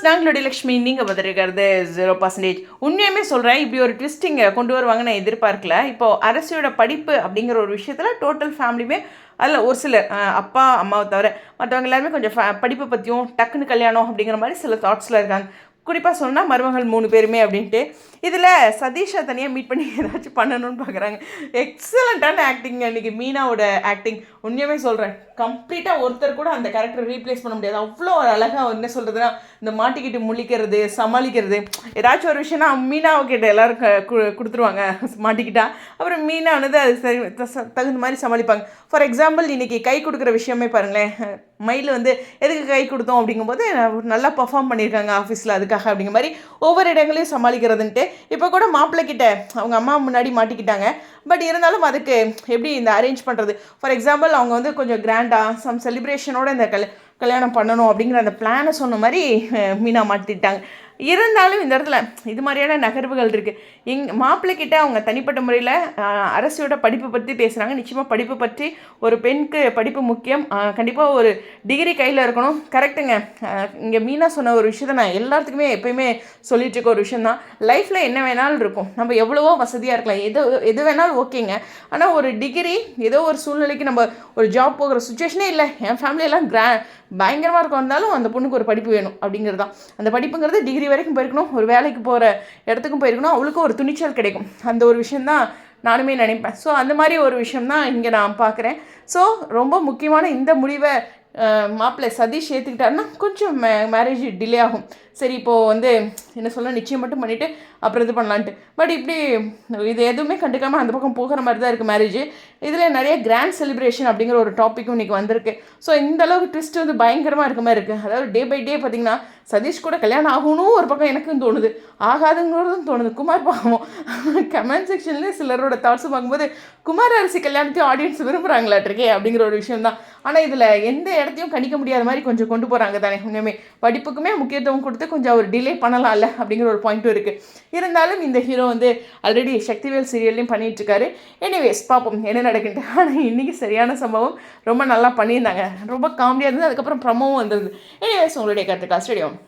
Viewers நாங்களுடைய Lakshmi நீங்கள் பார்த்துருக்கிறது zero percentage உண்மையுமே சொல்கிறேன் இப்படி ஒரு ட்விஸ்டிங்கை கொண்டு வருவாங்க நான் எதிர்பார்க்கல. இப்போது அரசியோட படிப்பு அப்படிங்கிற ஒரு விஷயத்தில் டோட்டல் ஃபேமிலியுமே அதில் ஒரு சிலர் அப்பா அம்மாவை தவிர மற்றவங்க எல்லாருமே கொஞ்சம் ஃபே படிப்பை பற்றியும் டக்குன்னு கல்யாணம் அப்படிங்கிற மாதிரி சில தாட்ஸில் இருக்காங்க. குறிப்பாக சொன்னால் மருமகள் மூணு பேருமே அப்படின்ட்டு. இதில் சதீஷை தனியாக மீட் பண்ணி ஏதாச்சும் பண்ணணும்னு பார்க்குறாங்க எக்ஸலண்ட்டான ஆக்டிங் அன்றைக்கி மீனாவோட ஆக்டிங் உண்மையாகவே சொல்கிறேன் கம்ப்ளீட்டாக ஒருத்தர் கூட அந்த கேரக்டர் ரீப்ளேஸ் பண்ண முடியாது. அவ்வளோ ஒரு அழகாக என்ன சொல்கிறதுனா இந்த மாட்டிக்கிட்டு முழிக்கிறது சமாளிக்கிறது. ஏதாச்சும் ஒரு விஷயம்னா மீனாவை கிட்ட எல்லாரும் கொடுத்துருவாங்க. மாட்டிக்கிட்டா. அப்புறம் மீனானது அது சரி த- தகுந்த மாதிரி சமாளிப்பாங்க. ஃபார் எக்ஸாம்பிள் இன்றைக்கி கை கொடுக்குற விஷயமே பாருங்களேன். மயில் வந்து எதுக்கு கை கொடுத்தோம்? அப்படிங்கும்போது நல்லா பர்ஃபார்ம் பண்ணியிருக்காங்க ஆஃபீஸில் அதுக்கு அதுக்காக அப்படிங்கிற மாதிரி ஒவ்வொரு இடங்களையும் சமாளிக்கிறதுன்ட்டு இப்போ கூட மாப்பிள்ளை கிட்ட அவங்க அம்மா முன்னாடி மாட்டிக்கிட்டாங்க. பட் இருந்தாலும் அதுக்கு எப்படி இந்த அரேஞ்ச் பண்ணுறது ஃபார் எக்ஸாம்பிள் அவங்க வந்து கொஞ்சம் கிராண்டாக சம் செலிப்ரேஷனோட இந்த கல் கல்யாணம் பண்ணணும் அப்படிங்கிற அந்த பிளானை சொன்ன மாதிரி மீனா மாட்டிட்டாங்க இருந்தாலும் இந்த இடத்துல இது மாதிரியான நகர்வுகள் இருக்குது இங் மாப்பிள்ளைக்கிட்ட அவங்க தனிப்பட்ட முறையில் அரசியோட படிப்பு பற்றி பேசுகிறாங்க நிச்சயமாக படிப்பு பற்றி ஒரு பெண்ணுக்கு படிப்பு முக்கியம். கண்டிப்பாக ஒரு டிகிரி கையில் இருக்கணும். கரெக்டுங்க இங்கே மீனா சொன்ன ஒரு விஷயத்தை நான் எல்லாத்துக்குமே எப்பயுமே சொல்லிட்டு இருக்க ஒரு விஷயம் தான் லைஃப்பில் என்ன வேணாலும் இருக்கும். நம்ம எவ்வளவோ வசதியாக இருக்கலாம். எது எது வேணாலும் ஓகேங்க. ஆனால் ஒரு டிகிரி ஏதோ ஒரு சூழ்நிலைக்கு நம்ம ஒரு ஜாப் போகிற சுச்சுவேஷனே இல்லை. என் ஃபேமிலியெல்லாம் கிரா பயங்கரமாக இருக்கும். இருந்தாலும் அந்த பொண்ணுக்கு ஒரு படிப்பு வேணும் அப்படிங்கிறது தான் அந்த படிப்புங்கிறது டிகிரி வரைக்கும் போயிருக்கணும் ஒரு வேலைக்கு போகிற இடத்துக்கும் போயிருக்கணும் அவளுக்கும் ஒரு துணிச்சல் கிடைக்கும். அந்த ஒரு விஷயந்தான் நானுமே நினைப்பேன். ஸோ அந்த மாதிரி ஒரு விஷயம் தான் இங்கே நான் பார்க்குறேன். ஸோ ரொம்ப முக்கியமான இந்த முடிவை மாப்பிள்ளை சதீஷ் ஏற்றுக்கிட்டாருன்னா கொஞ்சம் மே மேரேஜ் டிலே ஆகும். சரி இப்போது வந்து என்ன சொல்ல நிச்சயம் மட்டும் பண்ணிவிட்டு அப்புறம் இது பண்ணலான்ட்டு. பட் இப்படி இது எதுவுமே கண்டுக்காமல் அந்த பக்கம் போகிற மாதிரி தான் இருக்குது மேரேஜ் இதில் நிறைய கிராண்ட் செலிப்ரேஷன் அப்படிங்கிற ஒரு டாப்பிக்கும் இன்றைக்கி வந்திருக்கு. ஸோ இந்த அளவுக்கு ட்விஸ்ட் வந்து பயங்கரமாக இருக்க மாதிரி இருக்குது அதாவது டே பை டே பார்த்திங்கன்னா சதீஷ் கூட கல்யாணம் ஆகணும் ஒரு பக்கம் எனக்கும் தோணுது. ஆகாதுங்கிறதும் தோணுது. குமார் பாவம். கமெண்ட் செக்ஷன்லேயே சிலரோட தாட்ஸும் பார்க்கும்போது குமார் அரிசி கல்யாணத்தையும் ஆடியன்ஸ் விரும்புகிறாங்களாட்டிருக்கே அப்படிங்கிற ஒரு விஷயம் தான் ஆனால் இதில் எந்த இடத்தையும் கணிக்க முடியாத மாதிரி கொஞ்சம் கொண்டு போகிறாங்க தானே. இன்னுமே படிப்புக்குமே முக்கியத்துவம் கொடுத்து கொஞ்சம் அவர் டிலே பண்ணலாம்ல அப்படிங்கிற ஒரு பாயிண்ட்டும் இருக்குது இருந்தாலும் இந்த ஹீரோ வந்து ஆல்ரெடி சக்திவேல் சீரியல்லையும் பண்ணிகிட்ருக்காரு எனிவேஸ் பார்ப்போம் என்ன நடக்குது. ஆனால் இன்றைக்கி சரியான சம்பவம். ரொம்ப நல்லா பண்ணியிருந்தாங்க. ரொம்ப காமெடியாக இருந்தது. அதுக்கப்புறம் ப்ரமோவும் வந்தது எனிவேஸ் உங்களுடைய கருத்துக்கா ஸ்டேடியம்.